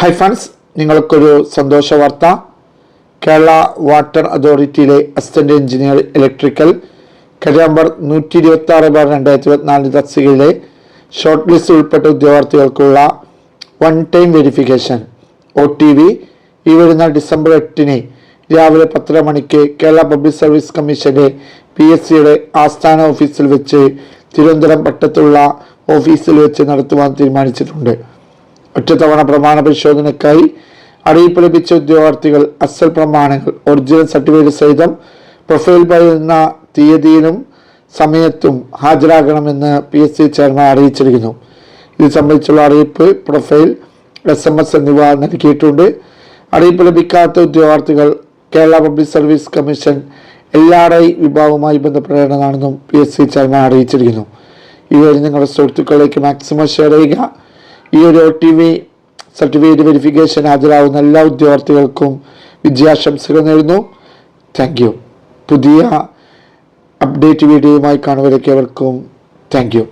Hi friends നിങ്ങൾക്കൊരു സന്തോഷ വാർത്ത. കേരള വാട്ടർ അതോറിറ്റിയിലെ അസിസ്റ്റന്റ് എഞ്ചിനീയർ ഇലക്ട്രിക്കൽ കാര്യം നമ്പർ നൂറ്റി ഇരുപത്തി ആറ് ബാർ രണ്ടായിരത്തി ഇരുപത്തിനാലിന് തസ്തികയിലെ ഷോർട്ട് ലിസ്റ്റ് ഉൾപ്പെട്ട ഉദ്യോഗാർത്ഥികൾക്കുള്ള one time verification O T V ഈ വരുന്ന ഡിസംബർ എട്ടിന് രാവിലെ പത്തര മണിക്ക് കേരള പബ്ലിക് സർവീസ് കമ്മീഷന്റെ പി എസ് സിയുടെ ആസ്ഥാന ഓഫീസിൽ വെച്ച് തിരുവനന്തപുരം പട്ടത്തുള്ള ഓഫീസിൽ വെച്ച് നടത്തുവാൻ തീരുമാനിച്ചിട്ടുണ്ട്. ഒറ്റത്തവണ പ്രമാണ പരിശോധനയ്ക്കായി അറിയിപ്പ് ലഭിച്ച ഉദ്യോഗാർത്ഥികൾ അസൽ പ്രമാണങ്ങൾ ഒറിജിനൽ സർട്ടിഫിക്കറ്റ് സഹിതം പ്രൊഫൈൽ പറയുന്ന തീയതിയിലും സമയത്തും ഹാജരാകണമെന്ന് പി എസ് സി ചെയർമാൻ അറിയിച്ചിരിക്കുന്നു. ഇത് സംബന്ധിച്ചുള്ള അറിയിപ്പ് പ്രൊഫൈൽ എസ് എം എസ് എന്നിവ നൽകിയിട്ടുണ്ട്. അറിയിപ്പ് ലഭിക്കാത്ത ഉദ്യോഗാർത്ഥികൾ Kerala public service commission L R I വിഭാഗവുമായി ബന്ധപ്പെടേണ്ടതാണെന്നും പി എസ് സി ചെയർമാൻ അറിയിച്ചിരിക്കുന്നു. വഴി നിങ്ങളുടെ സുഹൃത്തുക്കളിലേക്ക് മാക്സിമം ഷെയർ ചെയ്യുക. ഈ ഒരു ടി വി സർട്ടിഫിക്കറ്റ് വെരിഫിക്കേഷൻ ഹാജരാകുന്ന എല്ലാ ഉദ്യോഗാർത്ഥികൾക്കും വിജയാശംസകൾ നേരുന്നു. താങ്ക് യു പുതിയ അപ്ഡേറ്റ് വീഡിയോയുമായി കാണുവരേക്ക് അവർക്കും താങ്ക് യു